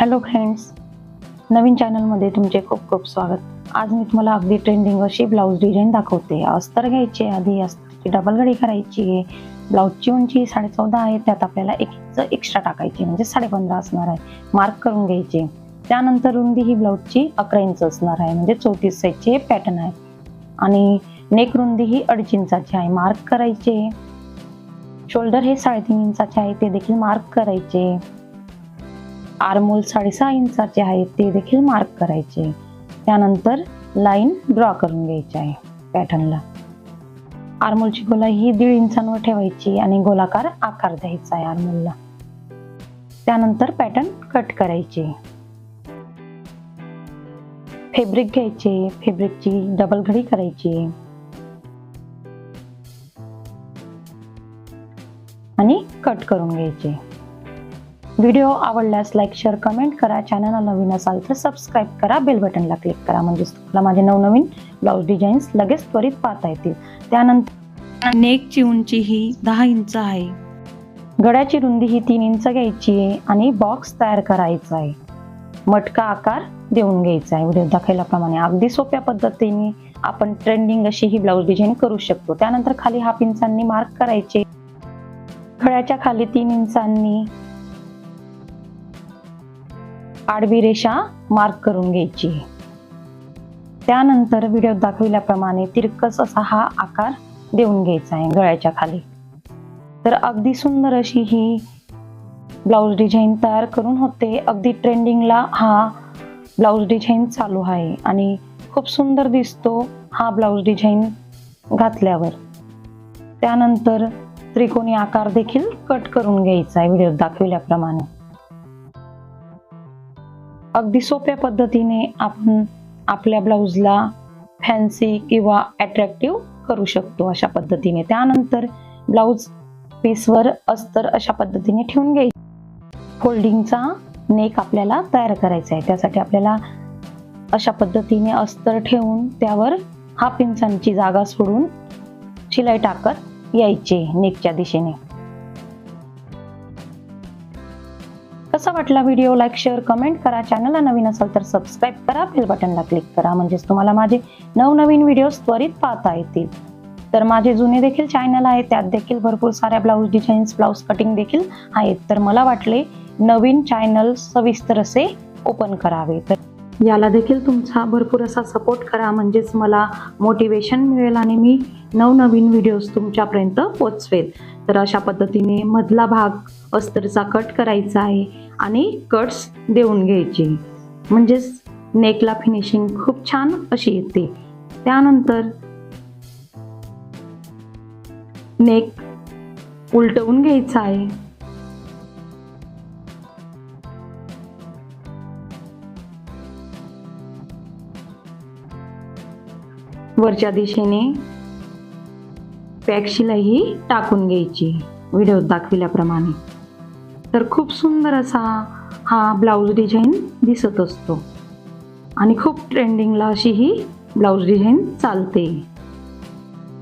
Hello friends नवीन चॅनलमध्ये तुमचे खूप खूप स्वागत. आज मी तुम्हाला अगदी ट्रेंडिंग अशी ब्लाऊज डिझाईन दाखवते. अस्तर घ्यायची आधी अस्तरची डबल घडी करायची आहे. ब्लाऊजची उंची साडे चौदा आहे त्यात आपल्याला एक इंच एक्स्ट्रा टाकायची म्हणजे साडेपंधरा असणार आहे. मार्क करून घ्यायचे त्यानंतर रुंदी ही ब्लाऊजची अकरा इंच असणार आहे म्हणजे चौतीस साईजचे हे पॅटर्न आहे. आणि नेक रुंदी ही अडीच इंचाची आहे. मार्क करायचे शोल्डर हे साडेतीन इंचाचे आहे ते देखील मार्क करायचे आरमोल साडेसहा इंचाचे आहे ते देखील मार्क करायचे. त्यानंतर लाईन ड्रॉ करून घ्यायची आहे पॅटर्नला आरमोलची गोलाई ही दीड इंचांवर ठेवायची आणि गोलाकार आकार द्यायचा आहे आरमोलला. त्यानंतर पॅटर्न कट करायचे. फेब्रिक घ्यायचे फेब्रिकची डबल घडी करायची. आणि कट करून घ्यायचे. व्हिडिओ आवडल्यास लाईक शेअर कमेंट करा. चॅनलला नवीन असाल तर सबस्क्राईब करा. बेल बटनला क्लिक करा. म्हणजेच तुम्हाला माझे नवनवीन ब्लाऊज डिझाईन्स लगेच त्वरित पाहता येतील. त्यानंतर नेकची उंची ही दहा इंच आहे. गळ्याची रुंदी ही तीन इंच घ्यायची आहे आणि बॉक्स तयार करायचा आहे. मटका आकार देऊन घ्यायचा आहे. व्हिडिओ दाखवल्याप्रमाणे अगदी सोप्या पद्धतीने आपण ट्रेंडिंग अशी ही ब्लाऊज डिझाईन करू शकतो. त्यानंतर खाली हाफ इंचांनी मार्क करायचे. गळ्याच्या खाली तीन इंचांनी आडवी रेषा मार्क करून घ्यायची. त्यानंतर व्हिडिओ दाखविल्याप्रमाणे तिरकस असा हा आकार देऊन घ्यायचा आहे गळ्याच्या खाली. तर अगदी सुंदर अशी ही ब्लाऊज डिझाईन तयार करून होते. अगदी ट्रेंडिंगला हा ब्लाऊज डिझाईन चालू आहे आणि खूप सुंदर दिसतो हा ब्लाऊज डिझाईन घातल्यावर. त्यानंतर त्रिकोणी आकार देखील कट करून घ्यायचा आहे व्हिडिओ दाखविल्याप्रमाणे. अगदी सोप्या पद्धतीने आपण आपल्या ब्लाऊजला फॅन्सी किंवा अट्रॅक्टिव्ह करू शकतो अशा पद्धतीने. त्यानंतर ब्लाऊज पीसवर अस्तर अशा पद्धतीने ठेवून घ्यायची. फोल्डिंगचा नेक आपल्याला तयार करायचा आहे. त्यासाठी आपल्याला अशा पद्धतीने अस्तर ठेवून त्यावर हाफ इंचांची जागा सोडून शिलाई टाकत यायचे नेकच्या दिशेने. कसा वाटला व्हिडिओ लाईक शेअर कमेंट करा. चॅनलला नवीन असाल तर सबस्क्राईब करा. बेल बटनला क्लिक करा. म्हणजेच तुम्हाला माझे नवनवीन व्हिडिओज त्वरित पाहता येतील. तर माझे जुने देखील चॅनल आहे त्यात देखील भरपूर साऱ्या ब्लाऊज डिझाईन्स ब्लाऊज कटिंग देखील आहेत. तर मला वाटले नवीन चॅनल सविस्तर असे ओपन करावे. तर याला देखील तुमचा भरपूर असा सपोर्ट करा. म्हणजेच मला मोटिवेशन मिळेल आणि मी नवनवीन व्हिडिओज तुमच्यापर्यंत पोचवेल. तर अशा पद्धतीने मधला भाग अस्तरचा कट करायचा आहे आणि कट्स देऊन घ्यायचे. म्हणजेच नेकला फिनिशिंग खूप छान अशी येते. त्यानंतर नेक उलटवून घ्यायचा आहे. वरच्या दिशेने पॅक शिलाई ही टाकून घ्यायची. व्हिडिओ दाखविल्याप्रमाणे. तर खूप सुंदर असा हा ब्लाऊज डिझाईन दिसत असतो. आणि खूप ट्रेंडिंगला अशी ही ब्लाऊज डिझाईन चालते.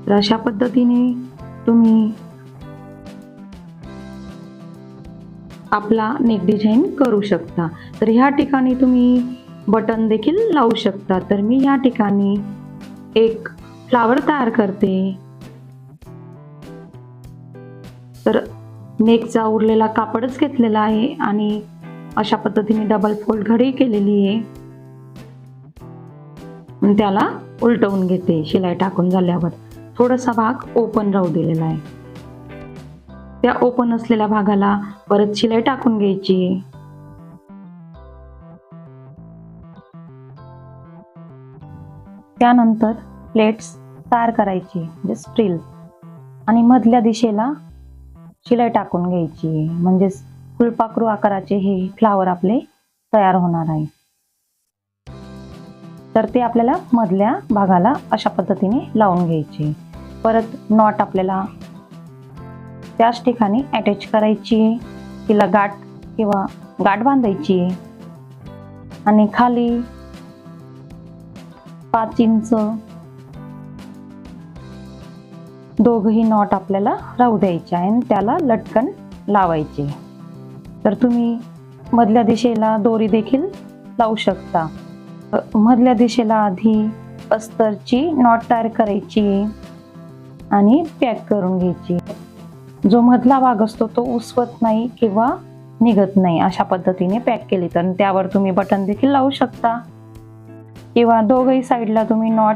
तर अशा पद्धतीने तुम्ही आपला नेक डिझाईन करू शकता. तर ह्या ठिकाणी तुम्ही बटन देखील लावू शकता. तर मी या ठिकाणी एक फ्लावर तयार करते. तर नेकचा उरलेला कापडच घेतलेला आहे आणि अशा पद्धतीने डबल फोल्ड घडी केलेली आहे. त्याला उलटवून घेते शिलाई टाकून झाल्यावर. थोडासा भाग ओपन राहू दिलेला आहे. त्या ओपन असलेल्या भागाला परत शिलाई टाकून घ्यायची. त्यानंतर प्लेट्स तयार करायची म्हणजे स्टील आणि मधल्या दिशेला शिलाई टाकून घ्यायची. म्हणजेच फुलपाखरू आकाराचे हे फ्लावर आपले तयार होणार आहे. तर ते आपल्याला मधल्या भागाला अशा पद्धतीने लावून घ्यायचे. परत नॉट आपल्याला त्याच ठिकाणी अटॅच करायची. तिला गाठ किंवा गाठ बांधायची. आणि खाली पाच इंच दोघंही नॉट आपल्याला राहू द्यायचे आहे आणि त्याला लटकन लावायचे. तर तुम्ही मधल्या दिशेला दोरी देखील लावू शकता. मधल्या दिशेला आधी अस्तरची नॉट तयार करायची आणि पॅक करून घ्यायची. जो मधला भाग असतो तो उसवत नाही किंवा निघत नाही अशा पद्धतीने पॅक केली तर. त्यावर तुम्ही बटन देखील लावू शकता. किंवा दोघही साईडला तुम्ही नॉट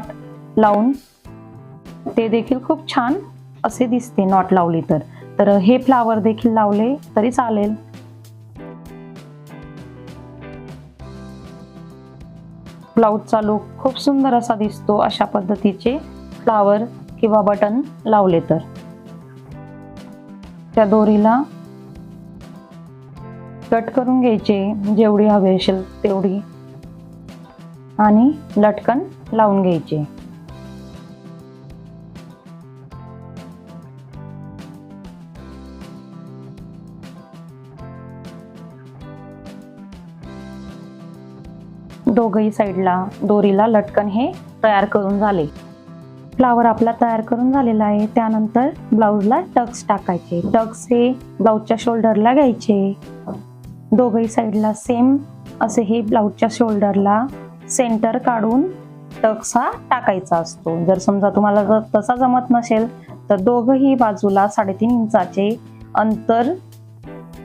लावून ते देखील खूप छान असे दिसते नॉट लावली तर. तर हे फ्लावर देखील लावले तरी चालेल. ब्लाऊजचा लुक खूप सुंदर असा दिसतो अशा पद्धतीचे फ्लावर किंवा बटन लावले तर. त्या दोरीला कट करून घ्यायचे जेवढी हवी असेल तेवढी. आणि लटकन लावून घ्यायचे. दोघही साईडला दोरीला लटकन हे तयार करून झाले. फ्लावर आपला तयार करून झालेला आहे. त्यानंतर ब्लाऊजला टक्स टाकायचे. टक्स हे ब्लाऊजच्या शोल्डरला घ्यायचे. दोघही साईडला सेम असे हे ब्लाऊजच्या शोल्डरला सेंटर काढून टक्स हा टाकायचा असतो. जर समजा तुम्हाला जर तसा जमत नसेल तर दोघही बाजूला साडेतीन इंचाचे अंतर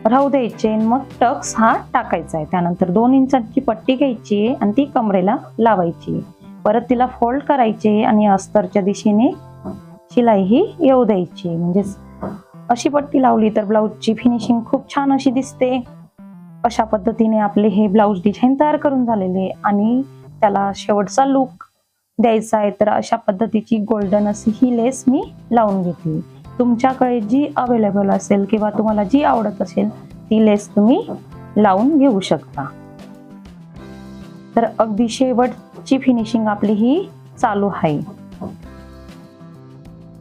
राहू द्यायचे आणि मग टक्स हा टाकायचा आहे. त्यानंतर दोन इंचाची पट्टी घ्यायची आहे आणि ती कमरेला लावायची परत तिला फोल्ड करायचे आणि अस्तरच्या दिशेने शिलाई ही येऊ द्यायची म्हणजे अशी पट्टी लावली तर ब्लाऊजची फिनिशिंग खूप छान अशी दिसते. अशा पद्धतीने आपले हे ब्लाऊज डिझाईन तयार करून झालेले आणि त्याला शेवटचा लुक द्यायचा आहे. तर अशा पद्धतीची गोल्डन अशी ही लेस मी लावून घेतली तुमच्याकडे जी अवेलेबल असेल किंवा तुम्हाला जी आवडत असेल ती लेस तुम्ही लावून घेऊ शकता. तर अगदी शेवटची फिनिशिंग आपली ही चालू आहे.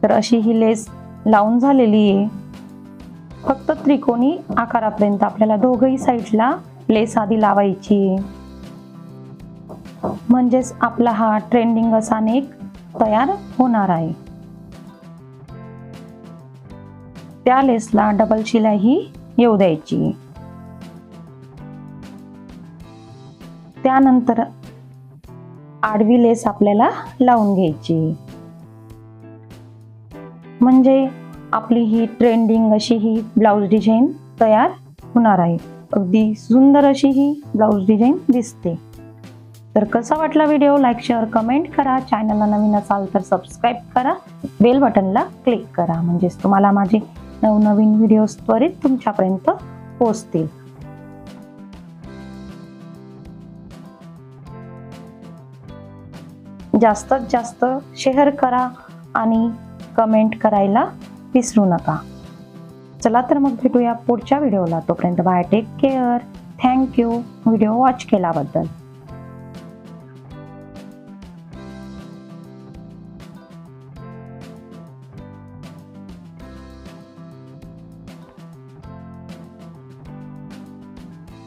तर अशी ही लेस लावून झालेली आहे. फक्त त्रिकोणी आकारापर्यंत आपल्याला दोघही साईडला लेस आधी लावायची आहे. म्हणजेच आपला हा ट्रेंडिंग असा नेक तयार होणार आहे. त्या लेसला डबल शिलाई येऊ द्यायची. त्यानंतर आडवी लेस आपल्याला लावून घ्यायची. म्हणजे आपली ही ट्रेंडिंग अशी ही ब्लाऊज डिझाईन तयार होणार आहे. अगदी सुंदर अशी ही ब्लाऊज डिझाईन दिसते. तर कसा वाटला व्हिडिओ लाईक शेअर कमेंट करा. चॅनलला नवीन असाल तर सबस्क्राईब करा. बेल बटनला क्लिक करा. म्हणजेच तुम्हाला माझे नवनवीन व्हिडिओज त्वरित तुमच्यापर्यंत पोहोचतील. जास्तीत जास्त शेअर करा आणि कमेंट करायला विसरू नका. चला तर मग भेटूया पुढच्या व्हिडिओला तोपर्यंत bye take care thank you video watch केल्याबद्दल.